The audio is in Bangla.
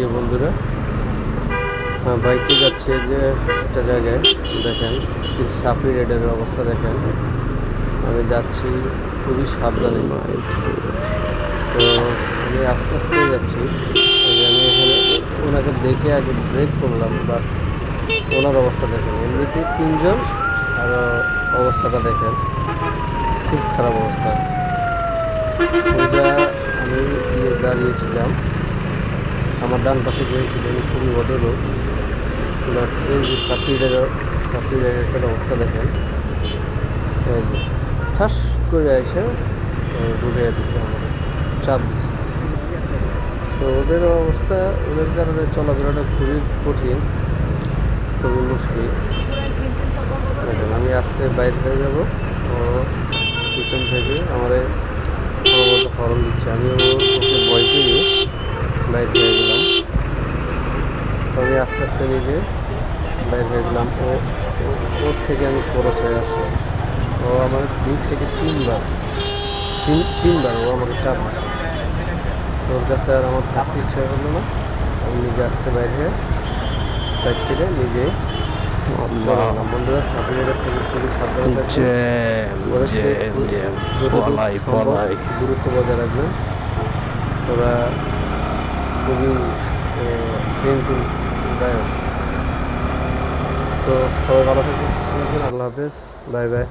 প্রিয় বন্ধুরা হ্যাঁ, বাইকে যাচ্ছে যে একটা জায়গায় দেখেন কিছু সাপ্লি রাইডারের অবস্থা দেখেন। আমি যাচ্ছি খুবই সাবধানে। তো আমি আস্তে আস্তে যাচ্ছি। আমি এখানে ওনাকে দেখে আগে ব্রেক করলাম বাট ওনার অবস্থা দেখেন। এমনিতেই তিনজন আর অবস্থাটা দেখেন। খুব খারাপ অবস্থা। আমি দাঁড়িয়েছিলাম। আমার ডান পাশে যে ছিল, উনি খুবই ভদ্রলোক। বাট এই যে অবস্থা দেখেন। ঠাস করে এসে ডুবে দিছে আমাদের চাপ দিছে। তো ওদের অবস্থা, ওদের কারণে চলাফেরাটা খুবই কঠিন, খুবই মুশকিল। আমি আসতে বাইরে হয়ে যাব। ও পিছন থেকে আমার হরণ দিচ্ছে। আমি ওকে ভয় পেয়ে বাইরে তবে আস্তে আস্তে নিজে বাইরে হয়ে গেলাম। ও ওর থেকে আমি খরচ হয়ে আসলাম। ও আমার দুই থেকে তিনবার তিন তিনবার ও আমাকে চাপ দিচ্ছে ওর কাছে আর আমার থাকতে ইচ্ছা হলো না। আমি নিজে আসতে বাইরে হয়ে সাইড থেকে নিজে বন্ধুরা সাপ্লিমেন্টের থেকে খুবই সাবধানে দূরত্ব বজায় রাখবেন। ওরা খুবই পেনফুল দায়ক তো সবাই ভালো থাকবেন সুস্থ থাকবেন আল্লাহ হাফেজ বাই বাই।